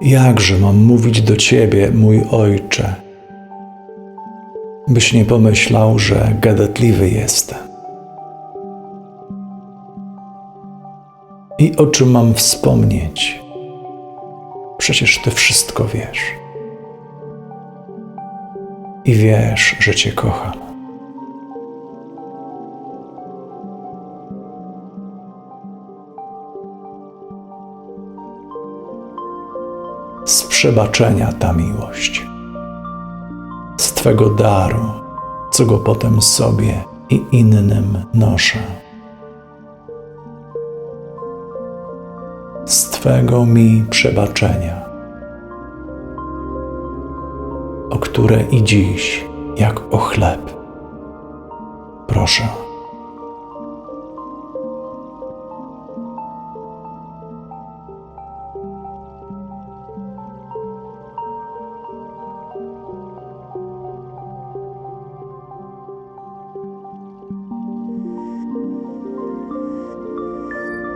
Jakże mam mówić do Ciebie, mój Ojcze, byś nie pomyślał, że gadatliwy jestem. I o czym mam wspomnieć? Przecież Ty wszystko wiesz. I wiesz, że Cię kocham. Z przebaczenia ta miłość, z Twego daru, co go potem sobie i innym noszę. z Twego mi przebaczenia, o które i dziś, jak o chleb, proszę.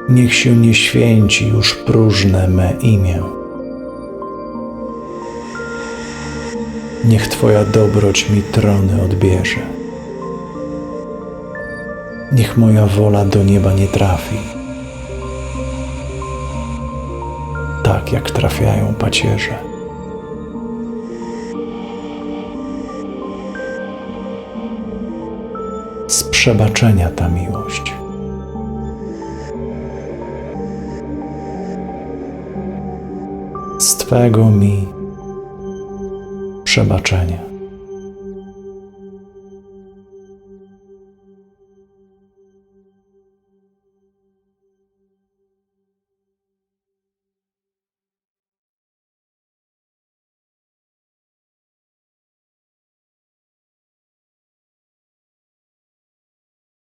Niech się nie święci już próżne me imię. Niech Twoja dobroć mi trony odbierze. Niech moja wola do nieba nie trafi. Tak jak trafiają pacierze. Z przebaczenia ta miłość. Z Twego mi przebaczenia.